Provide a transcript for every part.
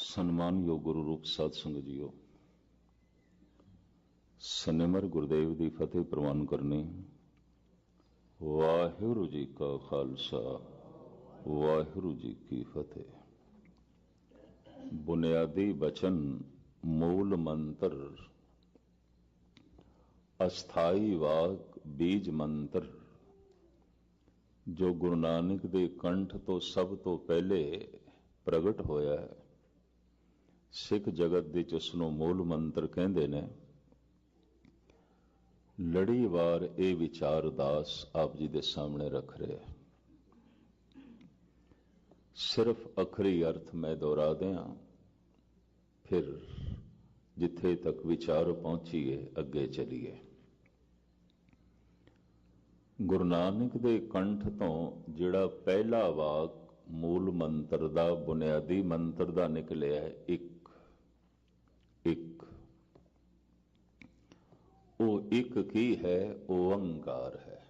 ਸਨਮਾਨਯੋਗ ਗੁਰੂ ਰੂਪ ਸਾਧ ਸੰਗਤ ਜੀਓ, ਸਨਮਰ ਗੁਰਦੇਵ ਦੀ ਫਤਿਹ ਪ੍ਰਵਾਨ ਕਰਨੀ, ਵਾਹਿਗੁਰੂ ਜੀ ਕਾ ਖਾਲਸਾ, ਵਾਹਿਗੁਰੂ ਜੀ ਕੀ ਫਤਿਹ। ਬੁਨਿਆਦੀ ਬਚਨ, ਮੂਲ ਮੰਤਰ, ਅਸਥਾਈ ਵਾਕ, ਬੀਜ ਮੰਤਰ, ਜੋ ਗੁਰੂ ਨਾਨਕ ਦੇ ਕੰਠ ਤੋਂ ਸਭ ਤੋਂ ਪਹਿਲੇ ਪ੍ਰਗਟ ਹੋਇਆ ਹੈ। ਸਿੱਖ ਜਗਤ ਦੇ ਚ ਨੂੰ ਮੂਲ ਮੰਤਰ ਕਹਿੰਦੇ ਨੇ ਲੜੀਵਾਰ ਇਹ ਵਿਚਾਰ ਦਾਸ ਆਪ ਜੀ ਦੇ ਸਾਹਮਣੇ ਰੱਖ ਰਿਹਾ ਸਿਰਫ ਅਖਰੀ ਅਰਥ ਮੈਂ ਦੁਹਰਾ ਦਿਆਂ, ਫਿਰ ਜਿੱਥੇ ਤੱਕ ਵਿਚਾਰ ਪਹੁੰਚੀਏ, ਅੱਗੇ ਚਲੀਏ। ਗੁਰੂ ਨਾਨਕ ਦੇ ਕੰਠ ਤੋਂ ਜਿਹੜਾ ਪਹਿਲਾ ਵਾਕ ਮੂਲ ਮੰਤਰ ਦਾ, ਬੁਨਿਆਦੀ ਮੰਤਰ ਦਾ ਨਿਕਲਿਆ ਇੱਕ ਉਹ ਇੱਕ ਕੀ ਹੈ ਓੰਕਾਰ ਹੈ।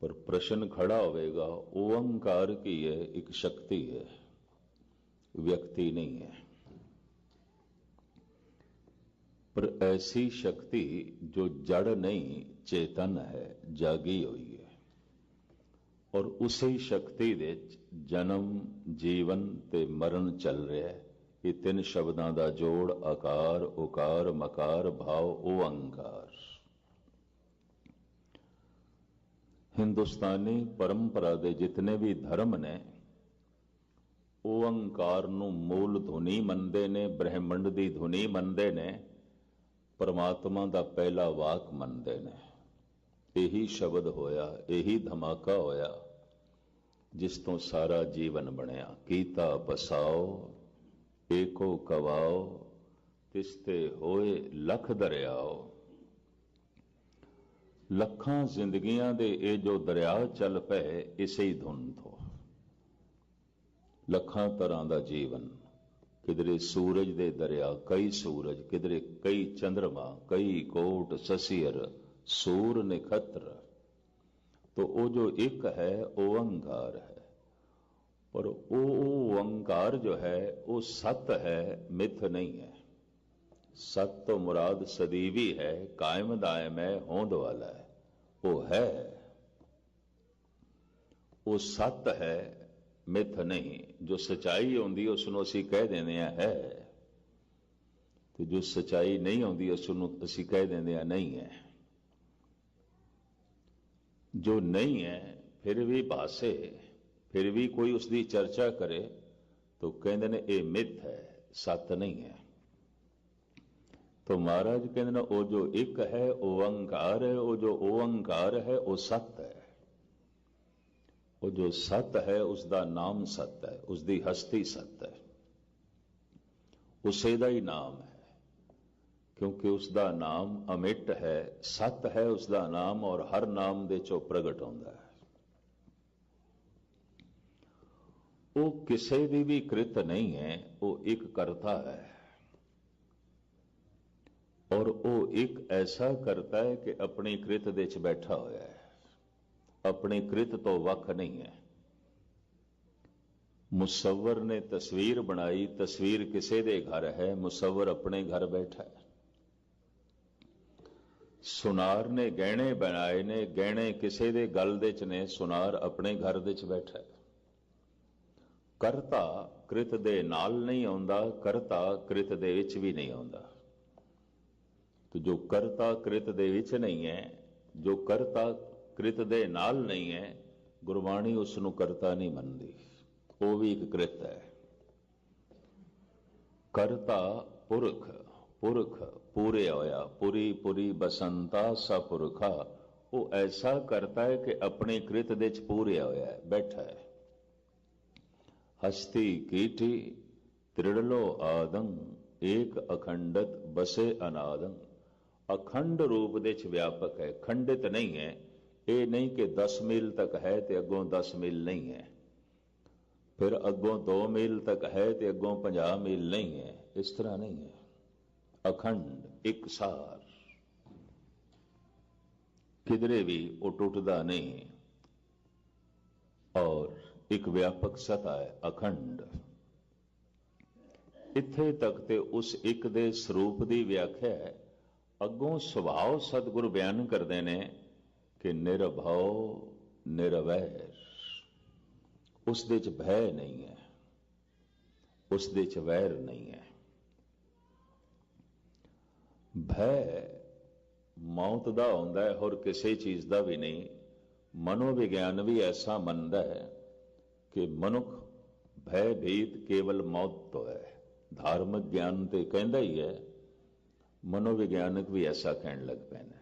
ਪਰ ਪ੍ਰਸ਼ਨ ਖੜਾ ਹੋਵੇਗਾ ਓੰਕਾਰ ਕੀ ਹੈ? ਇੱਕ ਸ਼ਕਤੀ ਹੈ, ਵਿਅਕਤੀ ਨਹੀਂ ਹੈ। ਪਰ ਐਸੀ ਸ਼ਕਤੀ ਜੋ ਜੜ ਨਹੀਂ, ਚੇਤਨ ਹੈ, ਜਾਗੀ ਹੋਈ ਹੈ। ਔਰ ਉਸੇ ਸ਼ਕਤੀ ਦੇ ਜਨਮ, ਜੀਵਨ ਤੇ ਮਰਨ ਚੱਲ ਰਿਹਾ ਹੈ। ਇਹ ਤਿੰਨ ਸ਼ਬਦਾਂ ਦਾ ਜੋੜ, ਆਕਾਰ, ਉਕਾਰ, ਮਕਾਰ, ਭਾਵ ਓੰਕਾਰ ਹਿੰਦੁਸਤਾਨੀ ਪਰੰਪਰਾ ਦੇ ਜਿਤਨੇ ਵੀ ਧਰਮ ਨੇ ਓੰਕਾਰ ਨੂੰ ਮੂਲ ਧੁਨੀ ਮੰਨਦੇ ਨੇ, ਬ੍ਰਹਿਮੰਡ ਦੀ ਧੁਨੀ ਮੰਨਦੇ ਨੇ, ਪਰਮਾਤਮਾ ਦਾ ਪਹਿਲਾ ਵਾਕ ਮੰਨਦੇ ਨੇ। ਇਹੀ ਸ਼ਬਦ ਹੋਇਆ, ਇਹੀ ਧਮਾਕਾ ਹੋਇਆ, ਜਿਸ ਤੋਂ ਸਾਰਾ ਜੀਵਨ ਬਣਿਆ। ਕੀਤਾ, ਬਸਾਓ ਏਕੋ ਕਵਾਓ, ਤਿਸਤੇ ਹੋਏ ਲਖ ਦਰਿਆਓ। ਲੱਖਾਂ ਜ਼ਿੰਦਗੀਆਂ ਦੇ ਇਹ ਜੋ ਦਰਿਆ ਚੱਲ ਪਏ, ਇਸੇ ਹੀ ਧੁਨ ਤੋਂ ਲੱਖਾਂ ਤਰ੍ਹਾਂ ਦਾ ਜੀਵਨ, ਕਿਧਰੇ ਸੂਰਜ ਦੇ ਦਰਿਆ, ਕਈ ਸੂਰਜ, ਕਿਧਰੇ ਕਈ ਚੰ드ਰਮਾ ਕਈ ਕੋਟ ਸਸੀਰ ਸੂਰ ਨਖਤਰ। ਤੋ ਉਹ ਜੋ ਇੱਕ ਹੈ, ਉਹ ਅੰਗਾਰ ਹੈ। पर वो ओंकार जो है वो सत है मिथ नहीं है सत तो मुराद सदीवी है कायम दायम है होंद वाला है वो है वो सत है ਮਿੱਥ ਨਹੀਂ ਜੋ ਸਚਾਈ ਹੁੰਦੀ ਉਸ ਨੂੰ ਅਸੀਂ ਕਹਿ ਦਿੰਦੇ ਆ ਹੈ ਤੇ ਜੋ ਸਚਾਈ ਨਹੀਂ ਹੁੰਦੀ ਉਸ ਨੂੰ ਅਸੀਂ ਕਹਿ ਦਿੰਦੇ ਆ ਨਹੀਂ ਹੈ ਜੋ ਨਹੀਂ ਹੈ ਫਿਰ ਵੀ ਭਾਸੇ ਫਿਰ ਵੀ ਕੋਈ ਉਸ ਦੀ ਚਰਚਾ ਕਰੇ ਤਾਂ ਕਹਿੰਦੇ ਨੇ ਇਹ ਮਿੱਥ ਹੈ ਸੱਤ ਨਹੀਂ ਹੈ ਤਾਂ ਮਹਾਰਾਜ ਕਹਿੰਦੇ ਨੇ ਉਹ ਜੋ ਇੱਕ ਹੈ ਉਹ ਓੰਕਾਰ ਹੈ ਉਹ ਜੋ ਓੰਕਾਰ ਹੈ ਉਹ ਸੱਤ ਹੈ ਉਹ ਜੋ ਸਤ ਹੈ ਉਸ ਦਾ ਨਾਮ ਸਤ ਹੈ ਉਸ ਦੀ ਹਸਤੀ ਸਤ ਹੈ ਉਸੇ ਦਾ ਹੀ ਨਾਮ ਹੈ ਕਿਉਂਕਿ ਉਸ ਦਾ ਨਾਮ ਅਮਿਟ ਹੈ ਸਤ ਹੈ ਉਸ ਦਾ ਨਾਮ ਔਰ ਹਰ ਨਾਮ ਦੇ ਚੋਂ ਪ੍ਰਗਟ ਹੁੰਦਾ ਹੈ ਉਹ ਕਿਸੇ ਦੀ ਵੀ ਕ੍ਰਿਤ ਨਹੀਂ ਹੈ, ਉਹ ਇੱਕ ਕਰਤਾ ਹੈ। ਔਰ ਉਹ ਇੱਕ ਐਸਾ ਕਰਤਾ ਹੈ ਕਿ ਆਪਣੀ ਕ੍ਰਿਤ ਦੇ ਵਿੱਚ ਬੈਠਾ ਹੋਇਆ ਹੈ। ਆਪਣੀ ਕ੍ਰਿਤ ਤੋਂ ਵੱਖ ਨਹੀਂ ਹੈ। ਮੁਸਵਰ ਨੇ ਤਸਵੀਰ ਬਣਾਈ, ਤਸਵੀਰ ਕਿਸੇ ਦੇ ਘਰ ਹੈ, ਮੁਸੱਵਰ ਆਪਣੇ ਘਰ ਬੈਠਾ ਹੈ। ਸੁਨਾਰ ਨੇ ਗਹਿਣੇ ਬਣਾਏ ਨੇ, ਗਹਿਣੇ ਕਿਸੇ ਦੇ ਗਲ ਦੇ ਵਿੱਚ ਨੇ, ਸੁਨਾਰ ਆਪਣੇ ਘਰ ਦੇ ਵਿੱਚ ਬੈਠਾ ਹੈ। ਕਰਤਾ ਕ੍ਰਿਤ ਦੇ ਨਾਲ ਨਹੀਂ ਆਉਂਦਾ, ਕਰਤਾ ਕ੍ਰਿਤ ਦੇ ਵਿੱਚ ਵੀ ਨਹੀਂ ਆਉਂਦਾ। ਤੋ ਜੋ ਕਰਤਾ ਕ੍ਰਿਤ ਦੇ ਵਿੱਚ ਨਹੀਂ ਹੈ, ਜੋ ਕਰਤਾ ਕ੍ਰਿਤ ਦੇ ਨਾਲ ਨਹੀਂ ਹੈ, ਗੁਰਬਾਣੀ ਉਸ ਨੂੰ ਕਰਤਾ ਨਹੀਂ ਮੰਨਦੀ। ਉਹ ਵੀ ਇੱਕ ਕ੍ਰਿਤ ਹੈ। ਕਰਤਾ ਪੁਰਖ ਪੁਰਖ ਪੂਰੇ ਹੋਇਆ, ਪੂਰੀ ਪੂਰੀ ਬਸੰਤਾ ਸਪੁਰਖਾ ਉਹ ਐਸਾ ਕਰਤਾ ਹੈ ਕਿ ਆਪਣੇ ਕ੍ਰਿਤ ਦੇ ਵਿੱਚ ਪੂਰੇ ਹੋਇਆ ਹੈ, ਬੈਠਾ ਹੈ। ਹਸਤੀ ਕੀਟੀ ਤ੍ਰਿੜਲੋ ਆਦੰ, ਏਕ ਅਖੰਡਤ ਬਸੇ ਅਨਾਦੰ। ਅਖੰਡ ਰੂਪ ਦੇ ਚ ਵਿਆਪਕ ਹੈ, ਖੰਡਿਤ ਨਹੀਂ ਹੈ। ਇਹ ਨਹੀਂ ਕਿ 10 ਮੀਲ ਤੱਕ ਹੈ ਤੇ ਅੱਗੋਂ 10 ਮੀਲ ਨਹੀਂ ਹੈ। ਫਿਰ ਅੱਗੋਂ 2 ਮੀਲ ਤੱਕ ਹੈ ਤੇ ਅੱਗੋਂ 50 ਮੀਲ ਨਹੀਂ ਹੈ। ਇਸ ਤਰ੍ਹਾਂ ਨਹੀਂ ਹੈ। ਅਖੰਡ ਇਕਸਾਰ ਕਿਧਰੇ ਵੀ ਉਹ ਟੁੱਟਦਾ ਨਹੀਂ। ਔਰ ਇੱਕ ਵਿਆਪਕ ਸਤਾ ਹੈ, ਅਖੰਡ। ਇੱਥੇ ਤੱਕ ਤੇ ਉਸ ਇੱਕ ਦੇ ਸਰੂਪ ਦੀ ਵਿਆਖਿਆ ਹੈ। ਅੱਗੋਂ ਸੁਭਾਅ ਸਤਿਗੁਰ ਬਿਆਨ ਕਰਦੇ ਨੇ ਕਿ ਨਿਰਭਉ, ਨਿਰਵੈਰ। ਉਸ ਦੇ ਚ ਭੈ ਨਹੀਂ ਹੈ। ਉਸ ਦੇ ਚ ਵੈਰ ਨਹੀਂ ਹੈ। ਭੈ ਮੌਤ ਦਾ ਹੁੰਦਾ ਹੈ, ਹੋਰ ਕਿਸੇ ਚੀਜ਼ ਦਾ ਵੀ ਨਹੀਂ। ਮਨੋਵਿਗਿਆਨ ਵੀ ਐਸਾ ਮੰਨਦਾ ਹੈ ਕਿ ਮਨੁੱਖ ਭੈ ਭੀਤ ਕੇਵਲ ਮੌਤ ਤੋਂ ਹੈ। ਧਾਰਮਿਕ ਗਿਆਨ ਤੇ ਕਹਿੰਦਾ ਹੀ ਹੈ, ਮਨੋਵਿਗਿਆਨਕ ਵੀ ਐਸਾ ਕਹਿਣ ਲੱਗ ਪਏ ਨੇ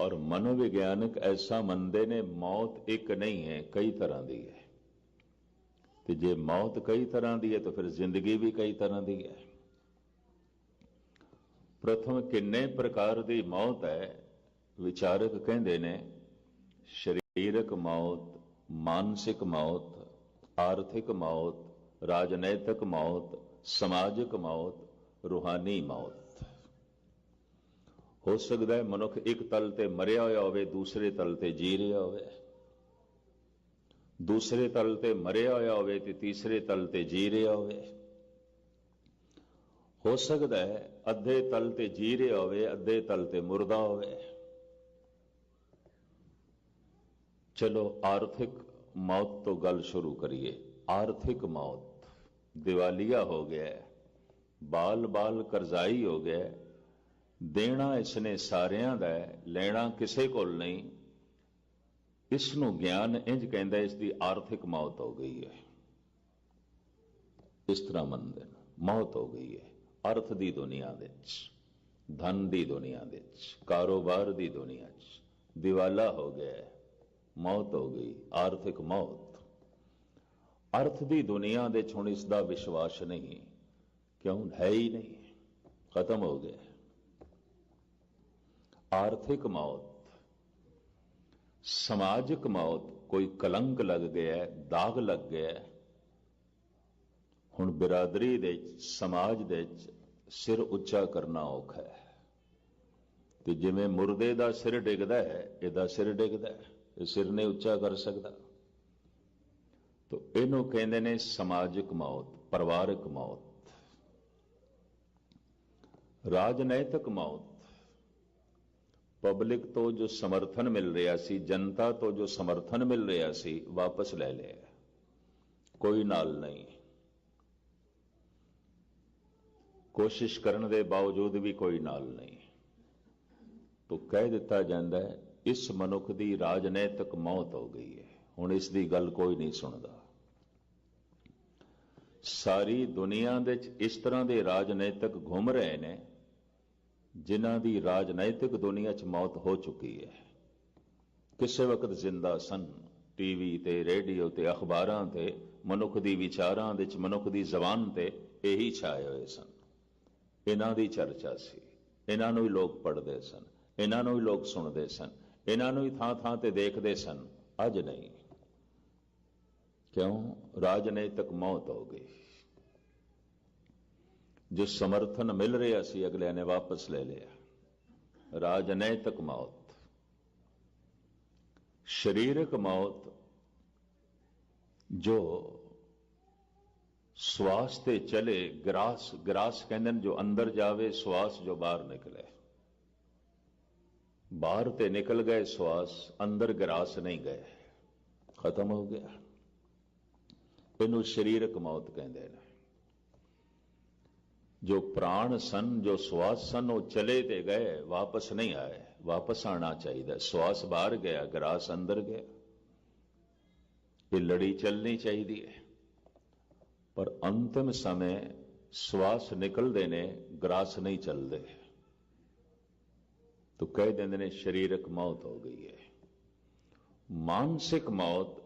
ਔਰ ਮਨੋਵਿਗਿਆਨਕ ਐਸਾ ਮੰਨਦੇ ਨੇ, ਮੌਤ ਇੱਕ ਨਹੀਂ ਹੈ, ਕਈ ਤਰ੍ਹਾਂ ਦੀ ਹੈ। ਤੇ ਜੇ ਮੌਤ ਕਈ ਤਰ੍ਹਾਂ ਦੀ ਹੈ, ਤਾਂ ਫਿਰ ਜ਼ਿੰਦਗੀ ਵੀ ਕਈ ਤਰ੍ਹਾਂ ਦੀ ਹੈ। ਪ੍ਰਥਮ ਕਿੰਨੇ ਪ੍ਰਕਾਰ ਦੀ ਮੌਤ ਹੈ, ਵਿਚਾਰਕ ਕਹਿੰਦੇ ਨੇ, ਸਰੀਰਕ ਮੌਤ ਮਾਨਸਿਕ ਮੌਤ, ਆਰਥਿਕ ਮੌਤ, ਰਾਜਨੈਤਿਕ ਮੌਤ, ਸਮਾਜਿਕ ਮੌਤ, ਰੂਹਾਨੀ ਮੌਤ। ਹੋ ਸਕਦਾ ਹੈ ਮਨੁੱਖ ਇੱਕ ਤਲ ਤੇ ਮਰਿਆ ਹੋਇਆ ਹੋਵੇ, ਦੂਸਰੇ ਤਲ ਤੇ ਜੀ ਰਿਹਾ ਹੋਵੇ। ਦੂਸਰੇ ਤਲ ਤੇ ਮਰਿਆ ਹੋਇਆ ਹੋਵੇ ਤੇ ਤੀਸਰੇ ਤਲ ਤੇ ਜੀ ਰਿਹਾ ਹੋਵੇ। ਹੋ ਸਕਦਾ ਹੈ ਅੱਧੇ ਤਲ ਤੇ ਜੀ ਰਿਹਾ ਹੋਵੇ, ਅੱਧੇ ਤਲ ਤੇ ਮੁਰਦਾ ਹੋਵੇ। ਚਲੋ ਆਰਥਿਕ ਮੌਤ ਤੋਂ ਗੱਲ ਸ਼ੁਰੂ ਕਰੀਏ। ਆਰਥਿਕ ਮੌਤ। ਦਿਵਾਲੀਆ ਹੋ ਗਿਆ ਬਾਲ ਬਾਲ ਕਰਜ਼ਾਈ ਹੋ ਗਿਆ ਦੇਣਾ ਇਸਨੇ ਸਾਰਿਆਂ ਦਾ ਲੈਣਾ ਕਿਸੇ ਕੋਲ ਨਹੀਂ। ਇਸ ਨੂੰ ਗਿਆਨ ਇੰਜ ਕਹਿੰਦਾ ਇਸ ਦੀ ਆਰਥਿਕ ਮੌਤ ਹੋ ਗਈ ਹੈ। ਇਸ ਤਰ੍ਹਾਂ ਮੰਨਦੇ ਨੇ। ਮੌਤ ਹੋ ਗਈ ਹੈ, ਅਰਥ ਦੀ ਦੁਨੀਆ ਵਿੱਚ, ਧਨ ਦੀ ਦੁਨੀਆ ਵਿੱਚ, ਕਾਰੋਬਾਰ ਦੀ ਦੁਨੀਆ 'ਚ ਦਿਵਾਲਾ ਹੋ ਗਿਆ ਮੌਤ ਹੋ ਗਈ, ਆਰਥਿਕ ਮੌਤ। ਅਰਥ ਦੀ ਦੁਨੀਆ ਦੇ ਹੁਣ ਇਸ ਦਾ ਵਿਸ਼ਵਾਸ ਨਹੀਂ, ਕਿਉਂ ਹੈ ਹੀ ਨਹੀਂ, ਖਤਮ ਹੋ ਗਿਆ। ਆਰਥਿਕ ਮੌਤ, ਸਮਾਜਿਕ ਮੌਤ, ਕੋਈ ਕਲੰਕ ਲੱਗ ਗਿਆ ਦਾਗ ਲੱਗ ਗਿਆ ਹੁਣ ਬਿਰਾਦਰੀ ਦੇ ਸਮਾਜ ਦੇ ਵਿੱਚ ਸਿਰ ਉੱਚਾ ਕਰਨਾ ਔਖਾ ਹੈ ਤੇ ਜਿਵੇਂ ਮੁਰਦੇ ਦਾ ਸਿਰ ਡਿੱਗਦਾ ਹੈ, ਇਹਦਾ ਸਿਰ ਡਿੱਗਦਾ ਹੈ। ਸਿਰ ਨੇ ਉੱਚਾ ਕਰ ਸਕਦਾ। ਤੋ ਇਹਨੂੰ ਕਹਿੰਦੇ ਨੇ ਸਮਾਜਿਕ ਮੌਤ, ਪਰਿਵਾਰਕ ਮੌਤ। ਰਾਜਨੈਤਿਕ ਮੌਤ। ਪਬਲਿਕ ਤੋਂ ਜੋ ਸਮਰਥਨ ਮਿਲ ਰਿਹਾ ਸੀ, ਜਨਤਾ ਤੋਂ ਜੋ ਸਮਰਥਨ ਮਿਲ ਰਿਹਾ ਸੀ, ਵਾਪਸ ਲੈ ਲਿਆ। ਕੋਈ ਨਾਲ ਨਹੀਂ। ਕੋਸ਼ਿਸ਼ ਕਰਨ ਦੇ ਬਾਵਜੂਦ ਵੀ ਕੋਈ ਨਾਲ ਨਹੀਂ। ਤੋ ਕਹਿ ਦਿੱਤਾ ਜਾਂਦਾ ਹੈ ਇਸ ਮਨੁੱਖ ਦੀ ਰਾਜਨੈਤਿਕ ਮੌਤ ਹੋ ਗਈ ਹੈ। ਹੁਣ ਇਸ ਦੀ ਗੱਲ ਕੋਈ ਨਹੀਂ ਸੁਣਦਾ। ਸਾਰੀ ਦੁਨੀਆ ਦੇ ਵਿੱਚ ਇਸ ਤਰ੍ਹਾਂ ਦੇ ਰਾਜਨੈਤਿਕ ਘੁੰਮ ਰਹੇ ਨੇ, ਜਿਨ੍ਹਾਂ ਦੀ ਰਾਜਨੈਤਿਕ ਦੁਨੀਆ 'ਚ ਮੌਤ ਹੋ ਚੁੱਕੀ ਹੈ। ਕਿਸੇ ਵਕਤ ਜ਼ਿੰਦਾ ਸਨ, ਟੀਵੀ ਤੇ ਰੇਡੀਓ ਤੇ ਅਖਬਾਰਾਂ ਤੇ, ਮਨੁੱਖ ਦੀ ਵਿਚਾਰਾਂ ਦੇ ਵਿੱਚ, ਮਨੁੱਖ ਦੀ ਜ਼ਬਾਨ ਤੇ ਇਹੀ ਛਾਏ ਹੋਏ ਸਨ। ਇਹਨਾਂ ਦੀ ਚਰਚਾ ਸੀ। ਇਹਨਾਂ ਨੂੰ ਹੀ ਲੋਕ ਪੜ੍ਹਦੇ ਸਨ। ਇਹਨਾਂ ਨੂੰ ਹੀ ਲੋਕ ਸੁਣਦੇ ਸਨ। ਇਹਨਾਂ ਨੂੰ ਹੀ ਥਾਂ ਥਾਂ ਤੇ ਦੇਖਦੇ ਸਨ। ਅੱਜ ਨਹੀਂ। ਕਿਉਂ? ਰਾਜਨੈਤਿਕ ਮੌਤ ਹੋ ਗਈ। ਜੋ ਸਮਰਥਨ ਮਿਲ ਰਿਹਾ ਸੀ, ਅਗਲਿਆਂ ਨੇ ਵਾਪਸ ਲੈ ਲਿਆ। ਰਾਜਨੈਤਿਕ ਮੌਤ। ਸਰੀਰਕ ਮੌਤ ਜੋ ਸਵਾਸ ਤੇ ਚਲੇ, ਗਰਾਸ ਗਰਾਸ ਕਹਿੰਦੇ ਨੇ, ਜੋ ਅੰਦਰ ਜਾਵੇ, ਸਵਾਸ ਜੋ ਬਾਹਰ ਨਿਕਲੇ। ਬਾਹਰ ਤੇ ਨਿਕਲ ਗਏ ਸਵਾਸ, ਅੰਦਰ ਗਰਾਸ ਨਹੀਂ ਗਏ। ਖਤਮ ਹੋ ਗਿਆ। ਇਹਨੂੰ ਸਰੀਰਕ ਮੌਤ ਕਹਿੰਦੇ ਨੇ। ਜੋ ਪ੍ਰਾਣ ਸਨ, ਜੋ ਸਵਾਸ ਸਨ, ਉਹ ਚਲੇ ਤੇ ਗਏ, ਵਾਪਸ ਨਹੀਂ ਆਏ। ਵਾਪਸ ਆਣਾ ਚਾਹੀਦਾ। ਸਵਾਸ ਬਾਹਰ ਗਿਆ, ਗਰਾਸ ਅੰਦਰ ਗਿਆ। ਇਹ ਲੜੀ ਚੱਲਣੀ ਚਾਹੀਦੀ ਹੈ। ਪਰ ਅੰਤਿਮ ਸਮੇਂ ਸਵਾਸ ਨਿਕਲਦੇ ਨੇ, ਗਰਾਸ ਨਹੀਂ ਚੱਲਦੇ। ਤੋ ਕਹਿ ਦਿੰਦੇ ਨੇ ਸਰੀਰਕ ਮੌਤ ਹੋ ਗਈ ਹੈ। ਮਾਨਸਿਕ ਮੌਤ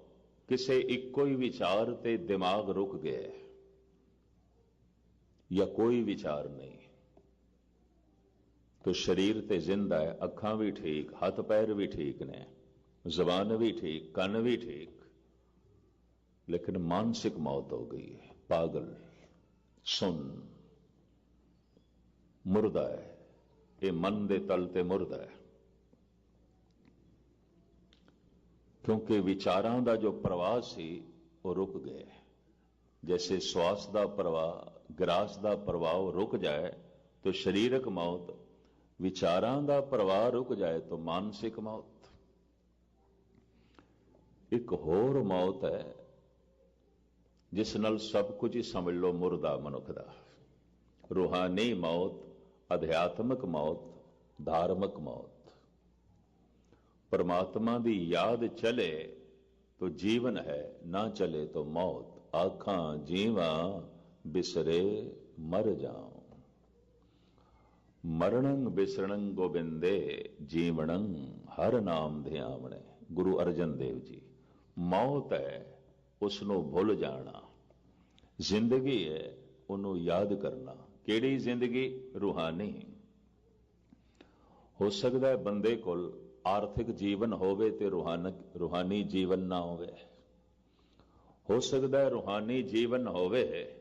ਕਿਸੇ ਇੱਕੋ ਹੀ ਵਿਚਾਰ ਤੇ ਦਿਮਾਗ ਰੁਕ ਗਿਆ ਹੈ ਜਾਂ ਕੋਈ ਵਿਚਾਰ ਨਹੀਂ। ਤੋ ਸਰੀਰ ਤੇ ਜ਼ਿੰਦਾ ਹੈ, ਅੱਖਾਂ ਵੀ ਠੀਕ, ਹੱਥ ਪੈਰ ਵੀ ਠੀਕ ਨੇ, ਜ਼ਬਾਨ ਵੀ ਠੀਕ, ਕੰਨ ਵੀ ਠੀਕ, ਲੇਕਿਨ ਮਾਨਸਿਕ ਮੌਤ ਹੋ ਗਈ ਹੈ। ਪਾਗਲ ਸੁਣ ਮੁਰਦਾ ਹੈ। ਇਹ ਮਨ ਦੇ ਤਲ ਤੇ ਮੁਰਦਾ ਹੈ। ਕਿਉਂਕਿ ਵਿਚਾਰਾਂ ਦਾ ਜੋ ਪ੍ਰਵਾਹ ਸੀ, ਉਹ ਰੁਕ ਗਿਆ ਜੈਸੇ ਸਵਾਸ ਦਾ ਪ੍ਰਵਾਹ, ਗਰਾਸ ਦਾ ਪ੍ਰਭਾਵ ਰੁਕ ਜਾਏ, ਤਾਂ ਸਰੀਰਕ ਮੌਤ, ਵਿਚਾਰਾਂ ਦਾ ਪ੍ਰਵਾਹ ਰੁਕ ਜਾਏ, ਤਾਂ ਮਾਨਸਿਕ ਮੌਤ। ਇੱਕ ਹੋਰ ਮੌਤ ਹੈ, ਜਿਸ ਨਾਲ ਸਭ ਕੁਝ ਹੀ ਸਮਝ ਲਓ ਮੁਰਦਾ ਮਨੁੱਖ ਦਾ। ਰੂਹਾਨੀ ਮੌਤ ਅਧਿਆਤਮਿਕ ਮੌਤ, ਧਾਰਮਿਕ ਮੌਤ। ਪਰਮਾਤਮਾ ਦੀ ਯਾਦ ਚਲੇ ਤੋ ਜੀਵਨ ਹੈ, ਨਾ ਚਲੇ ਤੋ ਮੌਤ। ਆਖਾਂ, ਜੀਵਾਂ ਬਿਸਰੇ ਮਰ ਜਾਉ। ਮਰਣੰ ਬਿਸਰਣੰ ਗੋਬਿੰਦੇ, ਜੀਵਣੰ ਹਰ ਨਾਮ ਧਿਆਵਣੇ। ਗੁਰੂ ਅਰਜਨ ਦੇਵ ਜੀ, ਮੌਤ ਹੈ ਉਸ ਨੂੰ ਭੁੱਲ ਜਾਣਾ। ਜ਼ਿੰਦਗੀ ਹੈ, ਉਹਨੂੰ ਯਾਦ ਕਰਨਾ। ਕਿਹੜੀ ਜ਼ਿੰਦਗੀ ਰੂਹਾਨੀ? ਹੋ ਸਕਦਾ ਹੈ ਬੰਦੇ ਕੋਲ ਆਰਥਿਕ ਜੀਵਨ ਹੋਵੇ ਤੇ ਰੂਹਾਨਕ ਰੂਹਾਨੀ ਜੀਵਨ ਨਾ ਹੋਵੇ। ਹੋ ਸਕਦਾ ਹੈ ਰੂਹਾਨੀ ਜੀਵਨ ਹੋਵੇ,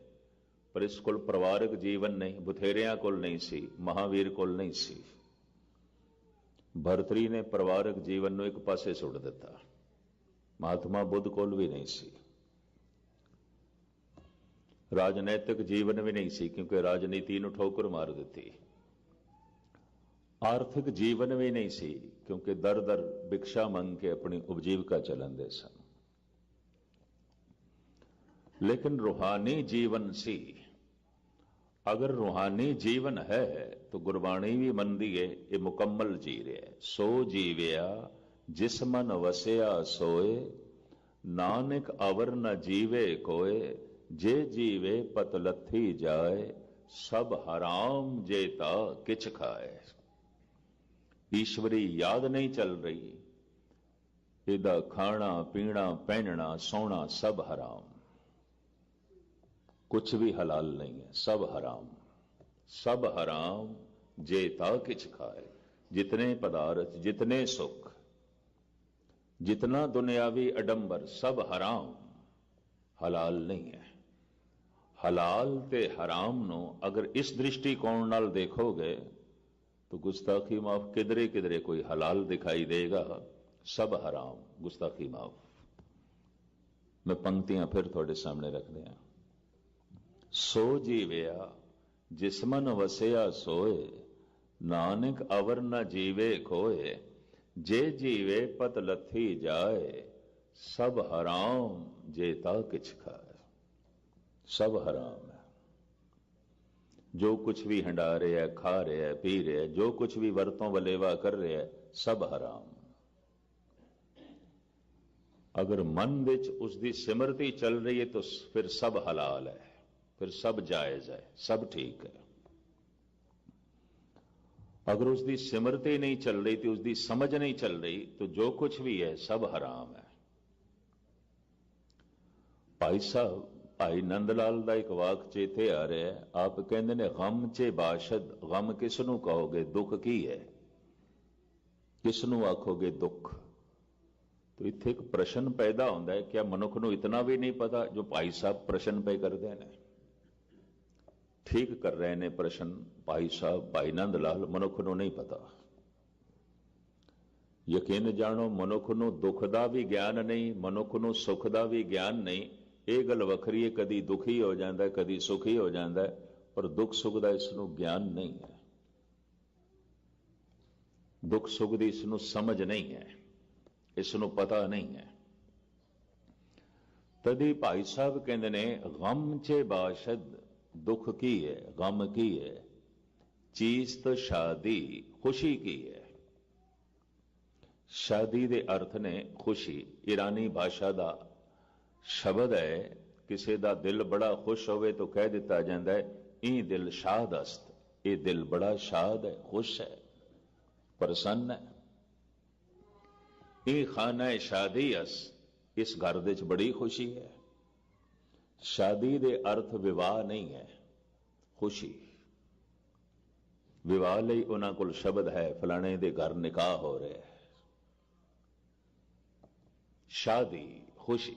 ਪਰ ਇਸ ਕੋਲ ਪਰਿਵਾਰਕ ਜੀਵਨ ਨਹੀਂ, ਬਥੇਰਿਆਂ ਕੋਲ ਨਹੀਂ ਸੀ, ਮਹਾਵੀਰ ਕੋਲ ਨਹੀਂ ਸੀ। ਭਰਤਰੀ ਨੇ ਪਰਿਵਾਰਕ ਜੀਵਨ ਨੂੰ ਇੱਕ ਪਾਸੇ ਸੁੱਟ ਦਿੱਤਾ। ਮਹਾਤਮਾ ਬੁੱਧ ਕੋਲ ਵੀ ਨਹੀਂ ਸੀ। राजनैतिक जीवन भी नहीं सी, क्योंकि राजनीति ठोकर मार दी आर्थिक जीवन भी नहीं सी, क्योंकि दर दर भिक्षा मंग के अपनी उपजीविका चलन दे सन। लेकिन रूहानी जीवन सी, अगर रूहानी जीवन है तो गुरबाणी भी मंदी है, ये मुकम्मल जी रहे है। सो जीव्या, जिस मन वसया सोए, नानक अवर न जीवे कोय जे जीवे पत लथी जाए सब हराम जेता किच खाए ਈਸ਼ਵਰੀ ਯਾਦ ਨਹੀਂ ਚੱਲ ਰਹੀ ਇਹਦਾ ਖਾਣਾ ਪੀਣਾ ਪਹਿਨਣਾ ਸੌਣਾ ਸਭ ਹਰਾਮ ਕੁਝ ਵੀ ਹਲਾਲ ਨਹੀਂ ਹੈ ਸਭ ਹਰਾਮ ਸਭ ਹਰਾਮ ਜੇ ਤਾ ਕਿਛ ਖਾਏ ਜਿਤਨੇ ਪਦਾਰਥ ਜਿਤਨੇ ਸੁਖ ਜਿਤਨਾ ਦੁਨਿਆਵੀ ਅਡੰਬਰ ਸਭ ਹਰਾਮ ਹਲਾਲ ਨਹੀਂ ਹੈ ਹਲਾਲ ਤੇ ਹਰਾਮ ਨੂੰ ਅਗਰ ਇਸ ਦ੍ਰਿਸ਼ਟੀਕੋਣ ਨਾਲ ਦੇਖੋਗੇ तो गुस्ताखी माफ किधरे किधरे कोई हलाल दिखाई देगा सब हराम गुस्ताखी माफ मैं पंक्तियां फिर थोड़े सामने रख दिया सो जीवया जिसमन वसया सोए नानक अवर न जीवे खोए जे जीवे पत लथी जाए सब हराम जेता किछ खाए ਸਭ ਹਰਾਮ ਹੈ। ਜੋ ਕੁਝ ਵੀ ਹੰਡਾ ਰਿਹਾ ਖਾ ਰਿਹਾ ਪੀ ਰਿਹਾ ਜੋ ਕੁਝ ਵੀ ਵਰਤੋਂ ਵਲੇਵਾ ਕਰ ਰਿਹਾ ਸਭ ਹਰਾਮ। ਅਗਰ ਮਨ ਵਿੱਚ ਉਸ ਦੀ ਸਿਮਰਤੀ ਚੱਲ ਰਹੀ ਹੈ, ਤਾਂ ਫਿਰ ਸਭ ਹਲਾਲ ਹੈ, ਫਿਰ ਸਭ ਜਾਇਜ਼ ਹੈ, ਸਭ ਠੀਕ ਹੈ। ਅਗਰ ਉਸ ਦੀ ਸਿਮਰਤੀ ਨਹੀਂ ਚੱਲ ਰਹੀ, ਤੇ ਉਸ ਦੀ ਸਮਝ ਨਹੀਂ ਚੱਲ ਰਹੀ, ਤਾਂ ਜੋ ਕੁਝ ਵੀ ਹੈ, ਸਭ ਹਰਾਮ ਹੈ। ਭਾਈ ਸਾਹਿਬ ਭਾਈ ਨੰਦ ਲਾਲ ਦਾ ਇੱਕ ਵਾਕ ਚੇਤੇ ਆ ਰਿਹਾ ਆਪ ਕਹਿੰਦੇ ਨੇ, ਗਮ ਚੇ ਬਾਸ਼ਦ, ਗਮ ਕਿਸ ਨੂੰ ਕਹੋਗੇ? ਦੁੱਖ ਕੀ ਹੈ? ਕਿਸ ਨੂੰ ਆਖੋਗੇ? ਦੁੱਖ। ਤੋ ਇੱਥੇ ਇੱਕ ਪ੍ਰਸ਼ਨ ਪੈਦਾ ਹੁੰਦਾ ਹੈ ਕਿ ਮਨੁੱਖ ਨੂੰ ਇਤਨਾ ਵੀ ਨਹੀਂ ਪਤਾ ਜੋ ਭਾਈ ਸਾਹਿਬ ਪ੍ਰਸ਼ਨ ਪੇ ਕਰਦੇ ਨੇ। ਠੀਕ ਕਰ ਰਹੇ ਨੇ ਪ੍ਰਸ਼ਨ ਭਾਈ ਸਾਹਿਬ, ਭਾਈ ਨੰਦ ਲਾਲ ਮਨੁੱਖ ਨੂੰ ਨਹੀਂ ਪਤਾ। ਯਕੀਨ ਜਾਣੋ, ਮਨੁੱਖ ਨੂੰ ਦੁੱਖ ਦਾ ਵੀ ਗਿਆਨ ਨਹੀਂ, ਮਨੁੱਖ ਨੂੰ ਸੁੱਖ ਦਾ ਵੀ ਗਿਆਨ ਨਹੀਂ। ਇਹ ਗੱਲ ਵੱਖਰੀ ਹੈ, ਕਦੀ ਦੁਖੀ ਹੋ ਜਾਂਦਾ, ਕਦੀ ਸੁਖੀ ਹੋ ਜਾਂਦਾ ਪਰ ਦੁੱਖ ਸੁਖ ਦਾ ਇਸ ਨੂੰ ਗਿਆਨ ਨਹੀਂ ਹੈ। ਦੁੱਖ ਸੁਖ ਦੀ ਇਸ ਨੂੰ ਸਮਝ ਨਹੀਂ ਹੈ, ਇਸ ਨੂੰ ਪਤਾ ਨਹੀਂ ਹੈ। ਤਦੀ ਭਾਈ ਸਾਹਿਬ ਕਹਿੰਦੇ ਨੇ, ਗਮ ਚ ਬਾਸ਼ਦ, ਦੁੱਖ ਕੀ ਹੈ? ਗਮ ਕੀ ਹੈ? ਚੀਜ਼ ਤੋਂ ਸ਼ਾਦੀ, ਖੁਸ਼ੀ ਕੀ ਹੈ? ਸ਼ਾਦੀ ਦੇ ਅਰਥ ਨੇ ਖੁਸ਼ੀ ਈਰਾਨੀ ਭਾਸ਼ਾ ਦਾ ਸ਼ਬਦ ਹੈ, ਕਿਸੇ ਦਾ ਦਿਲ ਬੜਾ ਖੁਸ਼ ਹੋਵੇ ਤਾਂ ਕਹਿ ਦਿੱਤਾ ਜਾਂਦਾ ਹੈ ਇਹ ਦਿਲ ਸ਼ਾਦ ਅਸਤ ਇਹ ਦਿਲ ਬੜਾ ਸ਼ਾਦ ਹੈ, ਖੁਸ਼ ਹੈ, ਪ੍ਰਸੰਨ ਹੈ। ਇਹ ਖਾਨਾ ਸ਼ਾਦੀ ਅਸ, ਇਸ ਘਰ ਦੇ ਵਿੱਚ ਬੜੀ ਖੁਸ਼ੀ ਹੈ। ਸ਼ਾਦੀ ਦੇ ਅਰਥ ਵਿਵਾਹ ਨਹੀਂ ਹੈ, ਖੁਸ਼ੀ। ਵਿਵਾਹ ਲਈ ਉਹਨਾਂ ਕੋਲ ਸ਼ਬਦ ਹੈ, ਫਲਾਣੇ ਦੇ ਘਰ ਨਿਕਾਹ ਹੋ ਰਿਹਾ ਹੈ। ਸ਼ਾਦੀ, ਖੁਸ਼ੀ।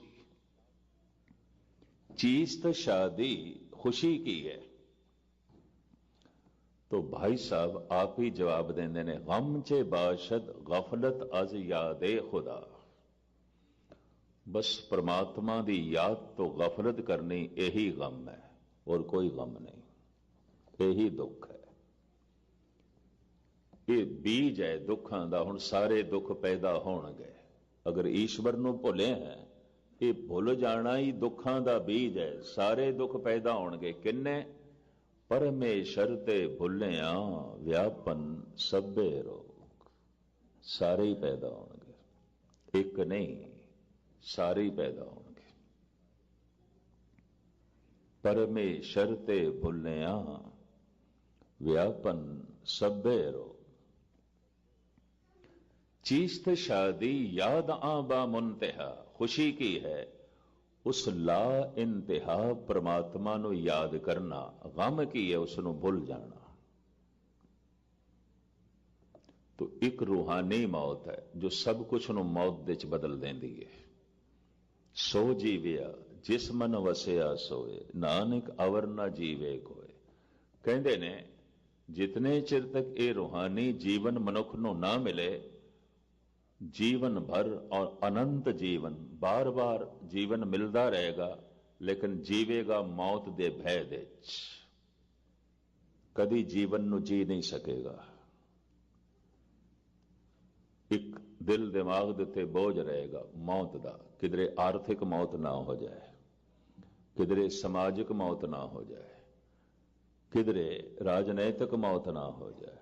चीज तो शादी खुशी की है तो भाई साहब आप ही जवाब देंगे ने गम चे बाशद गफलत अज यादे खुदा बस परमात्मा दी याद तो गफलत करनी यही गम है ਔਰ ਕੋਈ ਗਮ ਨਹੀਂ ਇਹੀ ਦੁੱਖ ਹੈ ਇਹ ਬੀਜ ਹੈ ਦੁੱਖਾਂ ਦਾ ਹੁਣ ਸਾਰੇ ਦੁੱਖ ਪੈਦਾ ਹੋਣਗੇ ਅਗਰ ਈਸ਼ਵਰ ਨੂੰ ਭੁੱਲੇ ਹੈ ਇਹ ਭੁੱਲ ਜਾਣਾ ਹੀ ਦੁੱਖਾਂ ਦਾ ਬੀਜ ਹੈ। ਸਾਰੇ ਦੁੱਖ ਪੈਦਾ ਹੋਣਗੇ ਕਿੰਨੇ? ਪਰਮੇਸ਼ਰ ਤੇ ਭੁੱਲਿਆ ਵਿਆਪਨ ਸਭੇ ਰੋਗ। ਸਾਰੇ ਹੀ ਪੈਦਾ ਹੋਣਗੇ। ਇੱਕ ਨਹੀਂ, ਸਾਰੇ ਹੀ ਪੈਦਾ ਹੋਣਗੇ। ਪਰਮੇਸ਼ਰ ਤੇ ਭੁੱਲਿਆ ਵਿਆਪਨ ਸਭੇ ਰੋਗ। ਚੀਸਤ ਸ਼ਾਦੀ ਯਾਦ ਆਬਾ ਮੁੰਤਹਾ ਖੁਸ਼ੀ ਕੀ ਹੈ ਉਸ ਲਾ ਇੰਤਹਾ ਪ੍ਰਮਾਤਮਾ ਨੂੰ ਯਾਦ ਕਰਨਾ ਗਮ ਕੀ ਹੈ ਉਸ ਨੂੰ ਭੁੱਲ ਜਾਣਾ ਤੋ ਇੱਕ ਰੂਹਾਨੀ ਮੌਤ ਹੈ ਜੋ ਸਭ ਕੁਝ ਨੂੰ ਮੌਤ ਦੇ ਚ ਬਦਲ ਦਿੰਦੀ ਹੈ ਸੋ ਜੀਵਿਆ ਜਿਸ ਮਨ ਵਸਿਆ ਸੋਏ ਨਾਨਕ ਅਵਰ ਨਾ ਜੀਵੇ ਕੋਏ ਕਹਿੰਦੇ ਨੇ ਜਿਤਨੇ ਚਿਰ ਤੱਕ ਇਹ ਰੂਹਾਨੀ ਜੀਵਨ ਮਨੁੱਖ ਨੂੰ ਨਾ ਮਿਲੇ ਜੀਵਨ ਭਰ ਔਰ ਅਨੰਤ ਜੀਵਨ, ਬਾਰ-ਬਾਰ ਜੀਵਨ ਮਿਲਦਾ ਰਹੇਗਾ, ਲੇਕਿਨ ਜੀਵੇਗਾ ਮੌਤ ਦੇ ਭੈ ਦੇ ਵਿੱਚ। ਕਦੀ ਜੀਵਨ ਨੂੰ ਜੀ ਨਹੀਂ ਸਕੇਗਾ। ਇੱਕ ਦਿਲ ਦਿਮਾਗ ਦੇ ਉੱਤੇ ਬੋਝ ਰਹੇਗਾ ਮੌਤ ਦਾ, ਕਿਧਰੇ ਆਰਥਿਕ ਮੌਤ ਨਾ ਹੋ ਜਾਏ, ਕਿਧਰੇ ਸਮਾਜਿਕ ਮੌਤ ਨਾ ਹੋ ਜਾਏ, ਕਿਧਰੇ ਰਾਜਨੈਤਿਕ ਮੌਤ ਨਾ ਹੋ ਜਾਏ,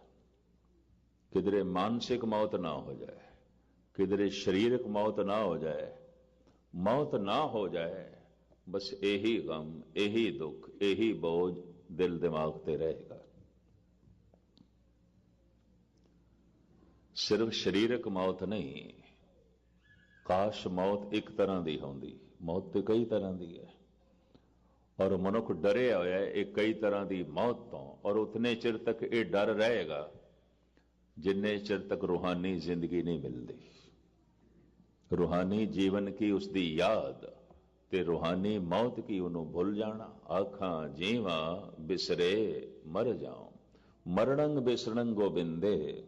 ਕਿਧਰੇ ਮਾਨਸਿਕ ਮੌਤ ਨਾ ਹੋ ਜਾਏ। ਕਿਧਰੇ ਸਰੀਰਕ ਮੌਤ ਨਾ ਹੋ ਜਾਏ, ਮੌਤ ਨਾ ਹੋ ਜਾਏ, ਬਸ ਇਹੀ ਗਮ, ਇਹੀ ਦੁੱਖ, ਇਹੀ ਬੋਝ ਦਿਲ ਦਿਮਾਗ ਤੇ ਰਹੇਗਾ। ਸਿਰਫ ਸਰੀਰਕ ਮੌਤ ਨਹੀਂ, ਕਾਸ਼ ਮੌਤ ਇੱਕ ਤਰ੍ਹਾਂ ਦੀ ਹੁੰਦੀ, ਮੌਤ ਤੇ ਕਈ ਤਰ੍ਹਾਂ ਦੀ ਹੈ। ਔਰ ਮਨੁੱਖ ਡਰਿਆ ਹੋਇਆ ਹੈ, ਇਹ ਕਈ ਤਰ੍ਹਾਂ ਦੀ ਮੌਤ ਤੋਂ, ਔਰ ਉਤਨੇ ਚਿਰ ਤੱਕ ਇਹ ਡਰ ਰਹੇਗਾ, ਜਿੰਨੇ ਚਿਰ ਤੱਕ ਰੂਹਾਨੀ ਜ਼ਿੰਦਗੀ ਨਹੀਂ ਮਿਲਦੀ। ਰੂਹਾਨੀ ਜੀਵਨ ਕੀ ਉਸ ਦੀ ਯਾਦ ਤੇ ਰੂਹਾਨੀ ਮੌਤ ਕੀ ਉਹਨੂੰ ਭੁੱਲ ਜਾਣਾ ਆਖਾਂ ਜੀਵਾ ਬਿਸਰੇ ਮਰ ਜਾਉ ਮਰਣੰ ਬਿਸਰਣੰ ਗੋਬਿੰਦੇ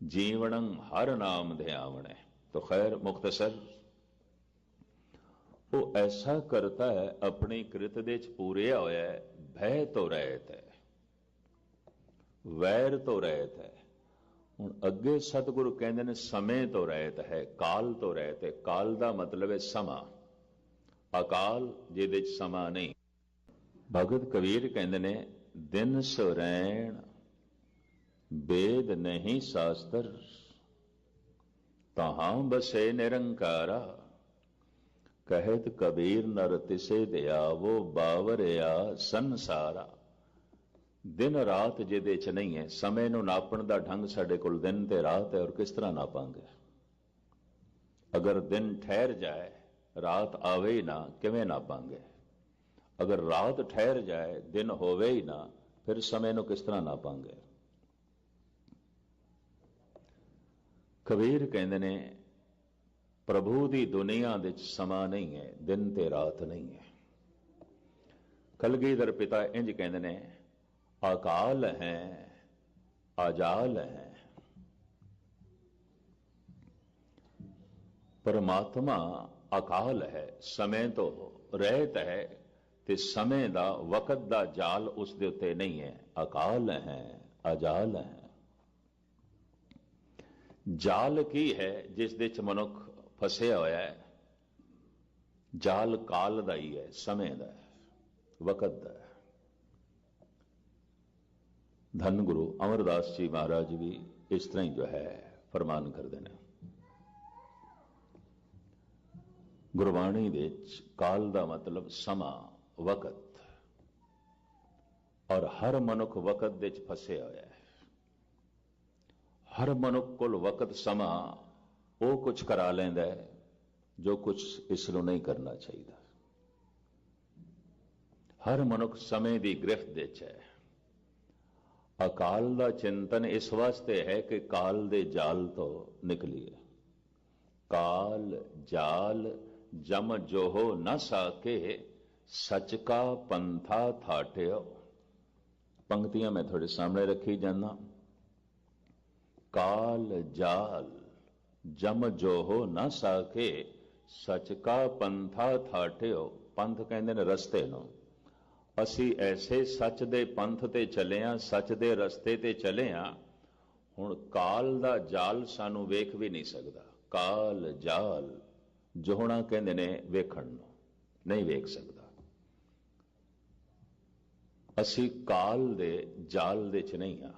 ਜੀਵਣੰ ਹਰ ਨਾਮ ਧਿਆਵਣੇ तो खैर मुख्तसर ਉਹ ਐਸਾ ਕਰਤਾ ਹੈ ਆਪਣੀ ਕ੍ਰਿਤ ਦੇ ਚ ਪੂਰਿਆ ਹੋਇਆ ਹੈ ਭੈ ਤੋਂ ਰਹਿਤ ਹੈ ਵੈਰ ਤੋਂ ਰਹਿਤ ਹੈ ਹੁਣ ਅੱਗੇ ਸਤਿਗੁਰੂ ਕਹਿੰਦੇ ਨੇ, ਸਮੇਂ ਤੋਂ ਰਹਿਤ ਹੈ, ਕਾਲ ਤੋਂ ਰਹਿਤ ਹੈ। ਕਾਲ ਦਾ ਮਤਲਬ ਹੈ ਸਮਾਂ। ਅਕਾਲ, ਜਿਹਦੇ ਚ ਸਮਾਂ ਨਹੀਂ। ਭਗਤ ਕਬੀਰ ਕਹਿੰਦੇ ਨੇ, ਦਿਨ ਸੁਰੈਣ ਬੇਦ ਨਹੀਂ ਸ਼ਾਸਤਰ। ਤਹਾਂ ਬਸੇ ਨਿਰੰਕਾਰਾ, ਕਹਿਤ ਕਬੀਰ ਨਰ ਤਿਸੇ ਦਿਆਵੋ ਬਾਵਰਿਆ ਸੰਸਾਰਾ। ਦਿਨ ਰਾਤ ਜਿਹਦੇ ਚ ਨਹੀਂ ਹੈ, ਸਮੇਂ ਨੂੰ ਨਾਪਣ ਦਾ ਢੰਗ ਸਾਡੇ ਕੋਲ ਦਿਨ ਤੇ ਰਾਤ ਹੈ, ਔਰ ਕਿਸ ਤਰ੍ਹਾਂ ਨਾਪਾਂਗੇ? ਅਗਰ ਦਿਨ ਠਹਿਰ ਜਾਏ, ਰਾਤ ਆਵੇ ਹੀ ਨਾ, ਕਿਵੇਂ ਨਾਪਾਂਗੇ? ਅਗਰ ਰਾਤ ਠਹਿਰ ਜਾਏ, ਦਿਨ ਹੋਵੇ ਹੀ ਨਾ, ਫਿਰ ਸਮੇਂ ਨੂੰ ਕਿਸ ਤਰ੍ਹਾਂ ਨਾਪਾਂਗੇ? ਕਬੀਰ ਕਹਿੰਦੇ ਨੇ, ਪ੍ਰਭੂ ਦੀ ਦੁਨੀਆ ਦੇ ਵਿੱਚ ਸਮਾਂ ਨਹੀਂ ਹੈ, ਦਿਨ ਤੇ ਰਾਤ ਨਹੀਂ ਹੈ। ਕਲਗੀਧਰ ਪਿਤਾ ਇੰਜ ਕਹਿੰਦੇ ਨੇ ਅਕਾਲ ਹੈ, ਅਜਾਲ ਹੈ। ਪਰਮਾਤਮਾ ਅਕਾਲ ਹੈ, ਸਮੇਂ ਤੋਂ ਰਹਿਤ ਹੈ ਤੇ ਸਮੇਂ ਦਾ ਵਕਤ ਦਾ ਜਾਲ ਉਸ ਦੇ ਉੱਤੇ ਨਹੀਂ ਹੈ। ਅਕਾਲ ਹੈ, ਅਜਾਲ ਹੈ। ਜਾਲ ਕੀ ਹੈ ਜਿਸ ਦੇ ਚ ਮਨੁੱਖ ਫਸਿਆ ਹੋਇਆ ਹੈ? ਜਾਲ ਕਾਲ ਦਾ ਹੀ ਹੈ, ਸਮੇਂ ਦਾ ਹੈ, ਵਕਤ ਦਾ ਹੈ। ਧੰਨ ਗੁਰੂ ਅਮਰਦਾਸ ਜੀ ਮਹਾਰਾਜ ਵੀ ਇਸ ਤਰ੍ਹਾਂ ਹੀ ਜੋ ਹੈ, ਫਰਮਾਨ ਕਰਦੇ ਨੇ। ਗੁਰਬਾਣੀ ਦੇ ਵਿੱਚ ਕਾਲ ਦਾ ਮਤਲਬ ਸਮਾਂ, ਵਕਤ। ਔਰ ਹਰ ਮਨੁੱਖ ਵਕਤ ਦੇ ਵਿੱਚ ਫਸਿਆ ਹੋਇਆ ਹੈ। ਹਰ ਮਨੁੱਖ ਕੋਲ ਵਕਤ, ਸਮਾਂ, ਉਹ ਕੁਝ ਕਰਾ ਲੈਂਦਾ ਹੈ, ਜੋ ਕੁਝ ਇਸ ਨੂੰ ਨਹੀਂ ਕਰਨਾ ਚਾਹੀਦਾ। ਹਰ ਮਨੁੱਖ ਸਮੇਂ ਦੀ ਗ੍ਰਿਫਤ ਦੇ ਚ ਹੈ। ਅਕਾਲ ਦਾ ਚਿੰਤਨ ਇਸ ਵਾਸਤੇ ਹੈ ਕਿ ਕਾਲ ਦੇ ਜਾਲ ਤੋਂ ਨਿਕਲੀਏ। ਕਾਲ, ਜਾਲ, ਜਮ ਜੋਹੋ ਨਾ ਸਾਕੇ, ਸਚ ਕਾ ਪੰਥਾ ਥਾਟਿਓ। ਪੰਕਤੀਆਂ ਮੈਂ ਤੁਹਾਡੇ ਸਾਹਮਣੇ ਰੱਖੀ ਜਾਂਦਾ। ਕਾਲ, ਜਾਲ, ਜਮ ਜੋਹੋ ਨਾ ਸਾਕੇ, ਸਚ ਕਾ ਪੰਥਾ ਥਾਟਿਓ। ਪੰਥ ਕਹਿੰਦੇ ਨੇ ਰਸਤੇ ਨੂੰ। ਅਸੀਂ ਐਸੇ ਸੱਚ ਦੇ ਪੰਥ ਤੇ ਚੱਲੇ ਆ, ਸੱਚ ਦੇ ਰਸਤੇ ਤੇ ਚੱਲੇ ਆ, ਹੁਣ ਕਾਲ ਦਾ ਜਾਲ ਸਾਨੂੰ ਵੇਖ ਵੀ ਨਹੀਂ ਸਕਦਾ। ਕਾਲ, ਜਾਲ, ਜੋਹਣਾ ਕਹਿੰਦੇ ਨੇ ਵੇਖਣ ਨੂੰ, ਨਹੀਂ ਵੇਖ ਸਕਦਾ। ਅਸੀਂ ਕਾਲ ਦੇ ਜਾਲ ਵਿੱਚ ਨਹੀਂ ਆ।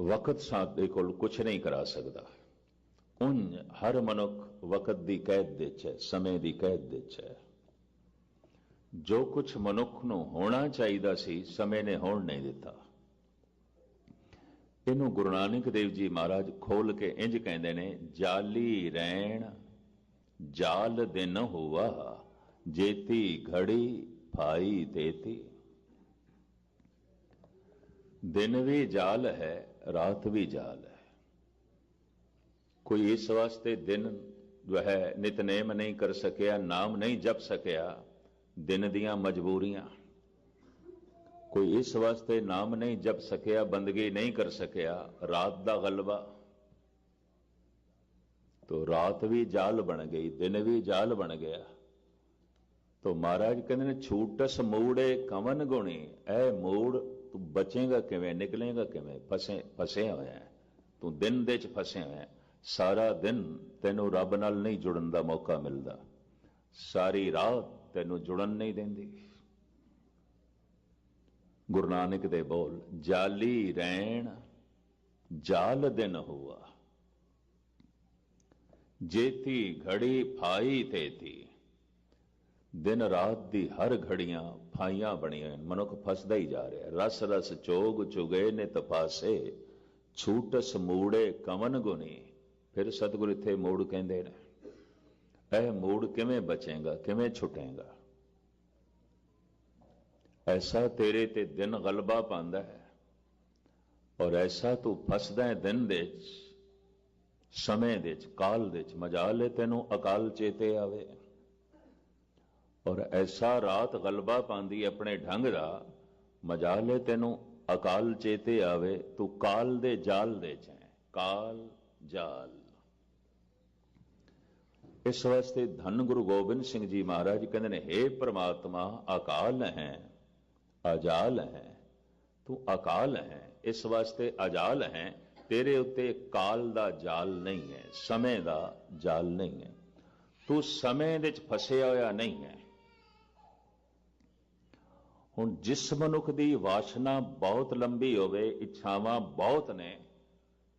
ਵਕਤ ਸਾਡੇ ਕੋਲ ਕੁਝ ਨਹੀਂ ਕਰਾ ਸਕਦਾ। ਉੰਜ ਹਰ ਮਨੁੱਖ ਵਕਤ ਦੀ ਕੈਦ ਵਿੱਚ ਹੈ, ਸਮੇਂ ਦੀ ਕੈਦ ਵਿੱਚ ਹੈ। ਜੋ ਕੁਝ ਮਨੁੱਖ ਨੂੰ ਹੋਣਾ ਚਾਹੀਦਾ ਸੀ, ਸਮੇਂ ਨੇ ਹੋਣ ਨਹੀਂ ਦਿੱਤਾ। ਇਹਨੂੰ ਗੁਰੂ ਨਾਨਕ ਦੇਵ ਜੀ ਮਹਾਰਾਜ ਖੋਲ ਕੇ ਇੰਜ ਕਹਿੰਦੇ ਨੇ, ਜਾਲੀ ਰਹਿਣ, ਜਾਲ ਦਿਨ ਹੋਵਾ ਜੇਤੀ ਘੜੀ ਭਾਈ ਦੇਤੀ ਦਿਨ ਵੀ ਜਾਲ ਹੈ, ਰਾਤ ਵੀ ਜਾਲ ਹੈ। ਕੋਈ ਇਸ ਵਾਸਤੇ ਦਿਨ ਜੋ ਹੈ ਨਿਤਨੇਮ ਨਹੀਂ ਕਰ ਸਕਿਆ, ਨਾਮ ਨਹੀਂ ਜਪ ਸਕਿਆ ਦਿਨ ਦੀਆਂ ਮਜਬੂਰੀਆਂ। ਕੋਈ ਇਸ ਵਾਸਤੇ ਨਾਮ ਨਹੀਂ ਜਪ ਸਕਿਆ, ਬੰਦਗੀ ਨਹੀਂ ਕਰ ਸਕਿਆ, ਰਾਤ ਦਾ ਗਲਬਾ। ਤੋ ਰਾਤ ਵੀ ਜਾਲ ਬਣ ਗਈ, ਦਿਨ ਵੀ ਜਾਲ ਬਣ ਗਿਆ। ਤੋ ਮਹਾਰਾਜ ਕਹਿੰਦੇ ਨੇ, ਛੂਟਸ ਮੂੜੇ ਕਵਨ ਗੁਣੀ, ਐ ਮੂੜ ਤੂੰ ਬਚੇਗਾ ਕਿਵੇਂ, ਨਿਕਲੇਗਾ ਕਿਵੇਂ, ਫਸੇ ਫਸੇ ਹੋਇਆ ਤੂੰ ਦਿਨ ਦੇ ਚ ਫਸੇ ਹੋਇਆ ਸਾਰਾ ਦਿਨ ਤੈਨੂੰ ਰੱਬ ਨਾਲ ਨਹੀਂ ਜੁੜਨ ਦਾ ਮੌਕਾ ਮਿਲਦਾ। ਸਾਰੀ ਰਾਤ ਤੈਨੂੰ ਜੁੜਨ ਨਹੀਂ ਦਿੰਦੀ। ਗੁਰੂ ਨਾਨਕ ਦੇ ਬੋਲ, ਜਾਲੀ ਰਹਿਣ, ਜਾਲ ਦਿਨ ਹੁਆ। ਜੇਤੀ ਘੜੀ ਫਾਈ ਤੇਤੀ। ਦਿਨ ਰਾਤ ਦੀ ਹਰ ਘੜੀਆਂ ਫਾਈਆਂ ਬਣੀਆਂ ਮਨੁੱਖ ਫਸਦਾ ਹੀ ਜਾ ਰਿਹਾ। ਰਸ ਰਸ ਚੋਗ ਚੁਗੇ ਨੇ ਤਪਾਸੇ ਛੂਟਸ ਮੂੜੇ ਕਵਨ ਗੁਨੀ ਫਿਰ ਸਤਿਗੁਰ ਇੱਥੇ ਮੂੜ ਕਹਿੰਦੇ ਨੇ ਇਹ ਮੂੜ ਕਿਵੇਂ ਬਚੇਗਾ, ਕਿਵੇਂ ਛੁਟੇਗਾ? ਐਸਾ ਤੇਰੇ ਤੇ ਦਿਨ ਗਲਬਾ ਪਾਉਂਦਾ ਹੈ ਔਰ ਐਸਾ ਤੂੰ ਫਸਦਾ ਹੈ ਦਿਨ ਦੇ ਚ ਸਮੇਂ ਦੇ ਚ ਕਾਲ ਦੇ ਚ ਮਜਾਲ ਤੈਨੂੰ ਅਕਾਲ ਚੇਤੇ ਆਵੇ। ਔਰ ਐਸਾ ਰਾਤ ਗਲਬਾ ਪਾਉਂਦੀ ਆਪਣੇ ਢੰਗ ਦਾ, ਮਜਾਲ ਤੈਨੂੰ ਅਕਾਲ ਚੇਤੇ ਆਵੇ। ਤੂੰ ਕਾਲ ਦੇ ਜਾਲ ਦੇ ਚ ਹੈ। ਕਾਲ, ਜਾਲ। ਇਸ ਵਾਸਤੇ ਧੰਨ ਗੁਰੂ ਗੋਬਿੰਦ ਸਿੰਘ ਜੀ ਮਹਾਰਾਜ ਕਹਿੰਦੇ ਨੇ हे ਪ੍ਰਮਾਤਮਾ, ਅਕਾਲ ਹੈ, ਅਜਾਲ ਹੈ, ਤੂੰ ਅਕਾਲ ਹੈ, ਇਸ ਵਾਸਤੇ ਅਜਾਲ ਹੈ, ਤੇਰੇ ਉੱਤੇ ਕਾਲ ਦਾ ਜਾਲ ਨਹੀਂ ਹੈ, ਸਮੇਂ ਦਾ ਜਾਲ ਨਹੀਂ ਹੈ। ਤੂੰ ਸਮੇਂ ਵਿੱਚ ਫਸਿਆ ਹੋਇਆ ਨਹੀਂ ਹੈ। ਹੁਣ ਜਿਸ ਮਨੁੱਖ ਦੀ ਵਾਸ਼ਨਾ ਬਹੁਤ ਲੰਬੀ ਹੋਵੇ, ਇੱਛਾਵਾਂ ਬਹੁਤ ਨੇ,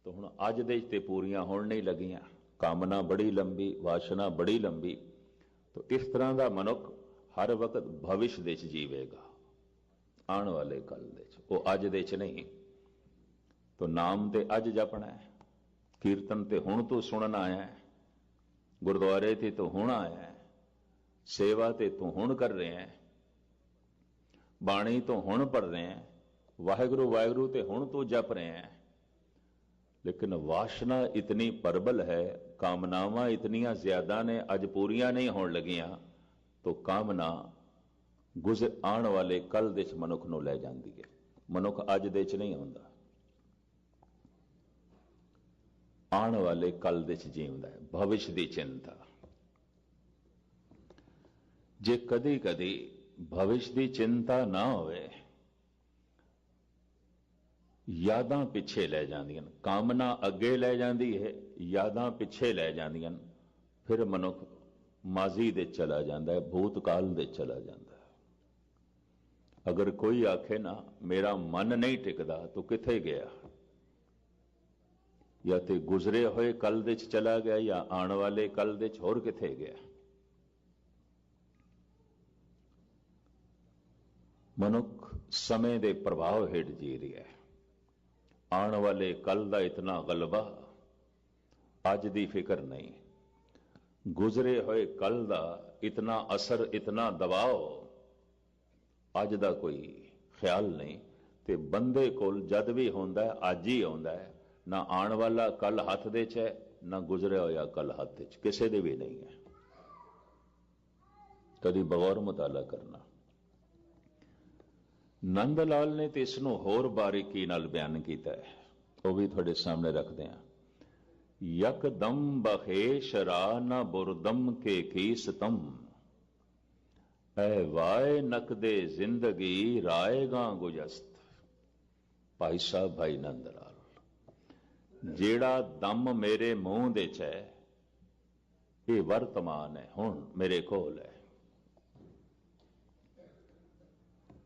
ਤਾਂ ਹੁਣ ਅੱਜ ਦੇ ਤੇ ਪੂਰੀਆਂ ਹੋਣ ਨਹੀਂ ਲੱਗੀਆਂ। ਕਾਮਨਾ ਬੜੀ ਲੰਬੀ, ਵਾਸ਼ਨਾ ਬੜੀ ਲੰਬੀ, ਤਾਂ ਇਸ ਤਰ੍ਹਾਂ ਦਾ ਮਨੁੱਖ ਹਰ ਵਕਤ ਭਵਿਸ਼ ਦੇ ਚ ਜੀਵੇਗਾ, ਆਉਣ ਵਾਲੇ ਕੱਲ ਦੇ ਚ ਉਹ ਅੱਜ ਦੇ ਚ ਨਹੀਂ, ਤੋ ਨਾਮ ਤੇ ਅੱਜ ਜਪਣਾ ਹੈ, ਕੀਰਤਨ ਤੇ ਹੁਣ ਤੂੰ ਸੁਣਨ ਆਇਆ ਹੈ, ਗੁਰਦੁਆਰੇ ਤੇ ਤੂੰ ਹੁਣ ਆਇਆ ਹੈ, ਸੇਵਾ ਤੇ ਤੂੰ ਹੁਣ ਕਰ ਰਿਹਾ ਹੈ, ਬਾਣੀ ਤੋਂ ਹੁਣ ਪੜ ਰਿਹਾ ਹੈ, ਵਾਹਿਗੁਰੂ ਵਾਹਿਗੁਰੂ ਤੇ ਹੁਣ ਤੂੰ ਜਪ ਰਿਹਾ ਹੈ। ਲੇਕਿਨ ਵਾਸ਼ਨਾ ਇਤਨੀ ਪਰਬਲ ਹੈ ਕਾਮਨਾਵਾਂ ਇਤਨੀਆਂ ਜ਼ਿਆਦਾ ਨੇ, ਅੱਜ ਪੂਰੀਆਂ ਨਹੀਂ ਹੋਣ ਲੱਗੀਆਂ, ਤੋ ਕਾਮਨਾ ਗੁਜ਼ਰ ਆਉਣ ਵਾਲੇ ਕੱਲ ਦੇ ਚ ਮਨੁੱਖ ਨੂੰ ਲੈ ਜਾਂਦੀ ਹੈ। ਮਨੁੱਖ ਅੱਜ ਦੇ ਚ ਨਹੀਂ ਹੁੰਦਾ ਆਉਣ ਵਾਲੇ ਕੱਲ ਦੇ ਚ ਜੀਉਂਦਾ ਹੈ ਭਵਿਸ਼ ਦੀ ਚਿੰਤਾ। ਜੇ ਕਦੀ ਕਦੀ ਭਵਿਸ਼ ਦੀ ਚਿੰਤਾ ਨਾ ਹੋਵੇ ਯਾਦਾਂ ਪਿੱਛੇ ਲੈ ਜਾਂਦੀਆਂ ਨੇ। ਕਾਮਨਾ ਅੱਗੇ ਲੈ ਜਾਂਦੀ ਹੈ, ਯਾਦਾਂ ਪਿੱਛੇ ਲੈ ਜਾਂਦੀਆਂ ਨੇ। ਫਿਰ ਮਨੁੱਖ ਮਾਜ਼ੀ ਦੇ ਚਲਾ ਜਾਂਦਾ ਹੈ, ਭੂਤਕਾਲ ਦੇ ਚਲਾ ਜਾਂਦਾ ਹੈ। ਅਗਰ ਕੋਈ ਆਖੇ ਨਾ, ਮੇਰਾ ਮਨ ਨਹੀਂ ਟਿਕਦਾ, ਤੂੰ ਕਿੱਥੇ ਗਿਆ? ਜਾਂ ਤੇ ਗੁਜ਼ਰੇ ਹੋਏ ਕੱਲ ਦੇ ਚ ਚਲਾ ਗਿਆ, ਜਾਂ ਆਉਣ ਵਾਲੇ ਕੱਲ ਦੇ ਚ ਹੋਰ ਕਿੱਥੇ ਗਿਆ? ਮਨੁੱਖ ਸਮੇਂ ਦੇ ਪ੍ਰਭਾਵ ਹੇਠ ਜੀ ਰਿਹਾ ਹੈ। ਆਉਣ ਵਾਲੇ ਕੱਲ ਦਾ ਇਤਨਾ ਗਲਬਾ ਅੱਜ ਦੀ ਫਿਕਰ ਨਹੀਂ। ਗੁਜ਼ਰੇ ਹੋਏ ਕੱਲ ਦਾ ਇਤਨਾ ਅਸਰ, ਇਤਨਾ ਦਬਾਅ ਅੱਜ ਦਾ ਕੋਈ ਖਿਆਲ ਨਹੀਂ ਤੇ ਬੰਦੇ ਕੋਲ ਜਦ ਵੀ ਹੁੰਦਾ ਅੱਜ ਹੀ ਆਉਂਦਾ ਹੈ। ਨਾ ਆਉਣ ਵਾਲਾ ਕੱਲ ਹੱਥ ਦੇ 'ਚ ਹੈ, ਨਾ ਗੁਜ਼ਰਿਆ ਹੋਇਆ ਕੱਲ ਹੱਥ 'ਚ। ਕਿਸੇ ਦੇ ਵੀ ਨਹੀਂ ਹੈ। ਕਦੀ ਬਗੌਰ ਮੁਤਾਲਾ ਕਰਨਾ। ਨੰਦ ਲਾਲ ਨੇ ਤੇ ਇਸ ਨੂੰ ਹੋਰ ਬਾਰੀਕੀ ਨਾਲ ਬਿਆਨ ਕੀਤਾ ਹੈ। ਉਹ ਵੀ ਤੁਹਾਡੇ ਸਾਹਮਣੇ ਰੱਖਦੇ ਹਾਂ। ਯਕਦਮ ਬਖੇਸ਼ ਰਾ ਨ ਬੁਰਦਮ ਕੇ ਕੀਸਤਮ। ਐ ਵਾਏ ਨਕਦੇ ਜ਼ਿੰਦਗੀ ਰਾਏਗਾ ਗੁਜਸਤ। ਭਾਈ ਸਾਹਿਬ, ਭਾਈ ਨੰਦ ਲਾਲ, ਜਿਹੜਾ ਦਮ ਮੇਰੇ ਮੂੰਹ ਦੇ ਚ ਹੈ, ਇਹ ਵਰਤਮਾਨ ਹੈ, ਹੁਣ ਮੇਰੇ ਕੋਲ ਹੈ।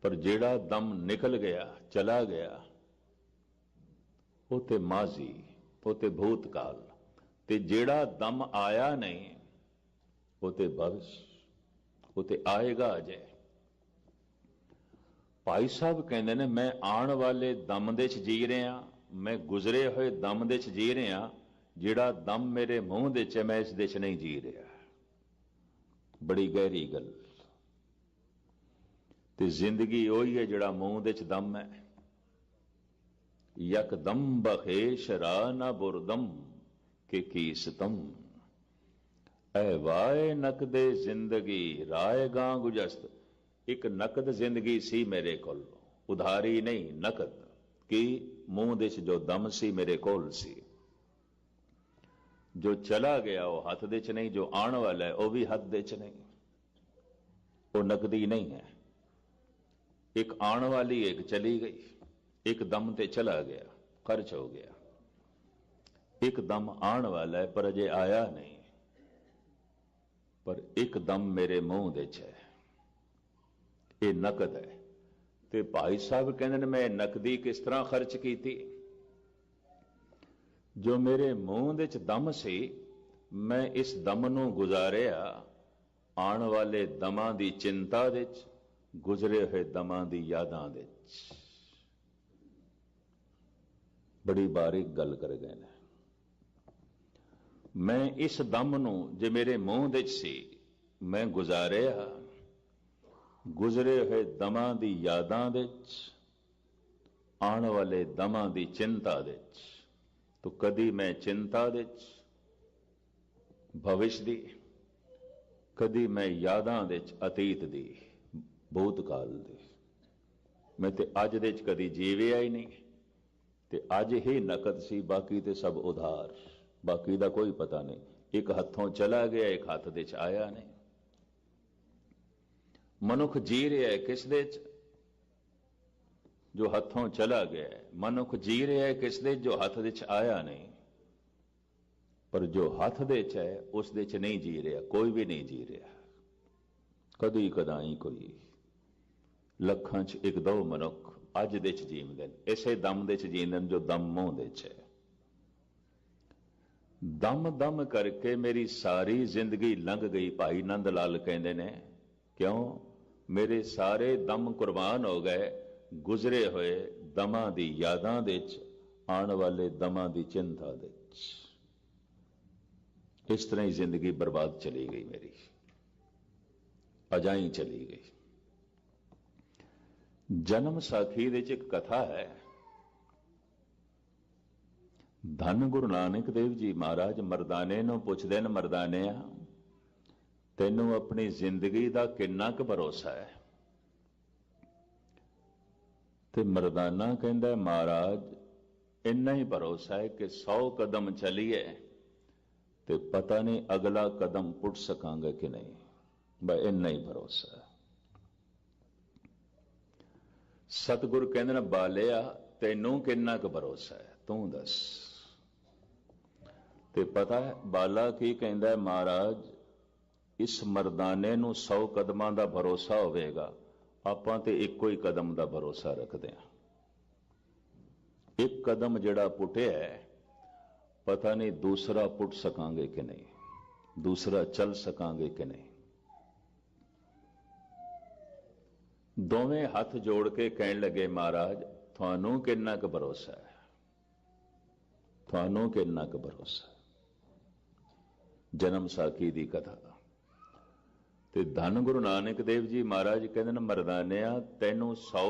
ਪਰ ਜਿਹੜਾ ਦਮ ਨਿਕਲ ਗਿਆ, ਚਲਾ ਗਿਆ, ਉਹ ਤੇ ਮਾਜ਼ੀ, ਉਹ ਤੇ ਭੂਤਕਾਲ, ਤੇ ਜਿਹੜਾ ਦਮ ਆਇਆ ਨਹੀਂ, ਉਹ ਤੇ ਭਵਿਸ਼ ਉਹ ਤੇ ਆਏਗਾ ਅਜੇ। ਭਾਈ ਸਾਹਿਬ ਕਹਿੰਦੇ ਨੇ, ਮੈਂ ਆਉਣ ਵਾਲੇ ਦਮ ਦੇ ਚ ਜੀ ਰਿਹਾ, ਮੈਂ ਗੁਜ਼ਰੇ ਹੋਏ ਦਮ ਦੇ ਚ ਜੀ ਰਿਹਾ, ਜਿਹੜਾ ਦਮ ਮੇਰੇ ਮੂੰਹ ਦੇ ਚ ਮੈਂ ਇਸ ਦੇ ਚ ਨਹੀਂ ਜੀ ਰਿਹਾ। ਬੜੀ ਗਹਿਰੀ ਗੱਲ। ਤੇ ਜ਼ਿੰਦਗੀ ਉਹੀ ਹੈ ਜਿਹੜਾ ਮੂੰਹ ਦੇ ਚ ਦਮ ਹੈ। ਯਕਦਮ ਬਖੇਸ਼ ਰਾ ਨਾ ਬੁਰਦਮ ਕਿ ਕੀ ਸਤਮ ਐ ਵਾਏ ਨਕਦੇ ਜ਼ਿੰਦਗੀ, ਰਾਏ ਗਾਂ ਗੁਜਸਤ। ਇੱਕ ਨਕਦ ਜ਼ਿੰਦਗੀ ਸੀ ਮੇਰੇ ਕੋਲ। ਉਧਾਰੀ ਨਹੀਂ, ਨਕਦ। ਕਿ ਮੂੰਹ ਦੇ ਚ ਜੋ ਦਮ ਸੀ ਮੇਰੇ ਕੋਲ ਸੀ। ਜੋ ਚਲਾ ਗਿਆ, ਉਹ ਹੱਥ ਦੇ ਚ ਨਹੀਂ, ਜੋ ਆਉਣ ਵਾਲਾ ਹੈ, ਉਹ ਵੀ ਹੱਥ ਦੇ ਚ ਨਹੀਂ। ਉਹ ਨਕਦੀ ਨਹੀਂ ਹੈ। ਇੱਕ ਆਉਣ ਵਾਲੀ ਇੱਕ ਚਲੀ ਗਈ, ਇੱਕ ਦਮ ਤੇ ਚਲਾ ਗਿਆ, ਖਰਚ ਹੋ ਗਿਆ। ਇੱਕ ਦਮ ਆਉਣ ਵਾਲਾ ਹੈ, ਪਰ ਅਜੇ ਆਇਆ ਨਹੀਂ। ਪਰ ਇੱਕ ਦਮ ਮੇਰੇ ਮੂੰਹ ਦੇ ਚ ਹੈ। ਇਹ ਨਕਦ ਹੈ। ਤੇ ਭਾਈ ਸਾਹਿਬ ਕਹਿੰਦੇ ਨੇ, ਮੈਂ ਨਕਦੀ ਕਿਸ ਤਰ੍ਹਾਂ ਖਰਚ ਕੀਤੀ? ਜੋ ਮੇਰੇ ਮੂੰਹ ਦੇ ਚ ਦਮ ਸੀ, ਮੈਂ ਇਸ ਦਮ ਨੂੰ ਗੁਜ਼ਾਰਿਆ ਆਉਣ ਵਾਲੇ ਦਮਾਂ ਦੀ ਚਿੰਤਾ ਦੇ ਚ ਗੁਜ਼ਰੇ ਹੋਏ ਦਮਾਂ ਦੀ ਯਾਦਾਂ ਦੇ ਚ ਬੜੀ ਬਾਰੀਕ ਗੱਲ ਕਰ ਗਏ ਨੇ। ਮੈਂ ਇਸ ਦਮ ਨੂੰ ਜੇ ਮੇਰੇ ਮੂੰਹ ਦੇ ਚ ਸੀ, ਮੈਂ ਗੁਜ਼ਾਰਿਆ। ਗੁਜ਼ਰੇ ਹੋਏ ਦਮਾਂ ਦੀ ਯਾਦਾਂ ਦੇ ਚ ਆਉਣ ਵਾਲੇ ਦਮਾਂ ਦੀ ਚਿੰਤਾ ਦੇ ਚ ਤੋ ਕਦੀ ਮੈਂ ਚਿੰਤਾ ਦੇ ਚ ਭਵਿਸ਼ ਦੀ, ਕਦੀ ਮੈਂ ਯਾਦਾਂ ਦੇ ਚ ਅਤੀਤ ਦੀ। ਬਹੁਤ ਕਾਲ ਦੀ। ਮੈਂ ਤੇ ਅੱਜ ਦੇ ਚ ਕਦੀ ਜੀਵਿਆ ਹੀ ਨਹੀਂ। ਤੇ ਅੱਜ ਹੀ ਨਕਦ ਸੀ, ਬਾਕੀ ਤੇ ਸਭ ਉਧਾਰ। ਬਾਕੀ ਦਾ ਕੋਈ ਪਤਾ ਨਹੀਂ। ਇੱਕ ਹੱਥੋਂ ਚਲਾ ਗਿਆ, ਇੱਕ ਹੱਥ ਦੇ ਚ ਆਇਆ ਨਹੀਂ। ਮਨੁੱਖ ਜੀ ਰਿਹਾ ਹੈ ਕਿਸ ਦੇ ਚ? ਜੋ ਹੱਥੋਂ ਚਲਾ ਗਿਆ ਮਨੁੱਖ ਜੀ ਰਿਹਾ ਹੈ ਕਿਸ ਦੇ ਜੋ ਹੱਥ ਦੇ ਚ ਆਇਆ ਨਹੀਂ। ਪਰ ਜੋ ਹੱਥ ਦੇ ਚ ਹੈ, ਉਸ ਦੇ ਚ ਨਹੀਂ ਜੀ ਰਿਹਾ। ਕੋਈ ਵੀ ਨਹੀਂ ਜੀ ਰਿਹਾ। ਕਦੀ ਕਦਾਈ ਕੋਈ। ਲੱਖਾਂ ਚ ਇੱਕ ਦੋ ਮਨੁੱਖ ਅੱਜ ਦੇ ਚ ਜੀਵਦੇ ਨੇ। ਇਸੇ ਦਮ ਦੇ ਚ ਜੀਂਦੇ ਨੇ ਜੋ ਦਮ ਮੂੰਹ ਦੇ ਚ ਹੈ। ਦਮ ਦਮ ਕਰਕੇ ਮੇਰੀ ਸਾਰੀ ਜ਼ਿੰਦਗੀ ਲੰਘ ਗਈ। ਭਾਈ ਨੰਦ ਲਾਲ ਕਹਿੰਦੇ ਨੇ, ਕਿਉਂ? ਮੇਰੇ ਸਾਰੇ ਦਮ ਕੁਰਬਾਨ ਹੋ ਗਏ। ਗੁਜ਼ਰੇ ਹੋਏ ਦਮਾਂ ਦੀ ਯਾਦਾਂ ਦੇ ਵਿੱਚ ਆਉਣ ਵਾਲੇ ਦਮਾਂ ਦੀ ਚਿੰਤਾ ਦੇ ਚ। ਇਸ ਤਰ੍ਹਾਂ ਹੀ ਜ਼ਿੰਦਗੀ ਬਰਬਾਦ ਚਲੀ ਗਈ ਮੇਰੀ। ਅਜਾਈ ਚਲੀ ਗਈ। ਜਨਮ ਸਾਖੀ ਦੇ ਚ ਇੱਕ ਕਥਾ ਹੈ। ਧੰਨ ਗੁਰੂ ਨਾਨਕ ਦੇਵ ਜੀ ਮਹਾਰਾਜ, ਮਰਦਾਨੇ ਨੂੰ ਪੁੱਛਦੇ ਨੇ ਮਰਦਾਨਿਆ ਤੈਨੂੰ ਆਪਣੀ ਜ਼ਿੰਦਗੀ ਦਾ ਕਿੰਨਾ ਕੁ ਭਰੋਸਾ ਹੈ? ਤੇ ਮਰਦਾਨਾ ਕਹਿੰਦਾ ਮਹਾਰਾਜ, ਇੰਨਾ ਹੀ ਭਰੋਸਾ ਹੈ ਕਿ 100 ਕਦਮ ਚਲੀਏ ਤੇ ਪਤਾ ਨਹੀਂ ਅਗਲਾ ਕਦਮ ਪੁੱਟ ਸਕਾਂਗੇ ਕਿ ਨਹੀਂ। ਬਈ ਇੰਨਾ ਹੀ ਭਰੋਸਾ ਹੈ। ਸਤਿਗੁਰ ਕਹਿੰਦੇ ਨੇ, ਬਾਲਿਆ, ਤੈਨੂੰ ਕਿੰਨਾ ਕੁ ਭਰੋਸਾ ਹੈ? ਤੂੰ ਦੱਸ। ਤੇ ਪਤਾ ਹੈ, ਬਾਲਾ ਕੀ ਕਹਿੰਦਾ ਮਹਾਰਾਜ, ਇਸ ਮਰਦਾਨੇ ਨੂੰ 100 ਕਦਮਾਂ ਦਾ ਭਰੋਸਾ ਹੋਵੇਗਾ, ਆਪਾਂ ਤੇ ਇੱਕੋ ਹੀ ਕਦਮ ਦਾ ਭਰੋਸਾ ਰੱਖਦੇ ਹਾਂ। ਇੱਕ ਕਦਮ ਜਿਹੜਾ ਪੁੱਟਿਆ ਹੈ, ਪਤਾ ਨਹੀਂ ਦੂਸਰਾ ਪੁੱਟ ਸਕਾਂਗੇ ਕਿ ਨਹੀਂ, ਦੂਸਰਾ ਚੱਲ ਸਕਾਂਗੇ ਕਿ ਨਹੀਂ। ਦੋਵੇਂ ਹੱਥ ਜੋੜ ਕੇ ਕਹਿਣ ਲੱਗੇ, ਮਹਾਰਾਜ, ਤੁਹਾਨੂੰ ਕਿੰਨਾ ਕੁ ਭਰੋਸਾ ਹੈ? ਤੁਹਾਨੂੰ ਕਿੰਨਾ ਕੁ ਭਰੋਸਾ ਜਨਮ ਸਾਖੀ ਦੀ ਕਥਾ। ਤੇ ਧੰਨ ਗੁਰੂ ਨਾਨਕ ਦੇਵ ਜੀ ਮਹਾਰਾਜ ਕਹਿੰਦੇ ਨੇ, ਮਰਦਾਨਿਆ, ਤੈਨੂੰ 100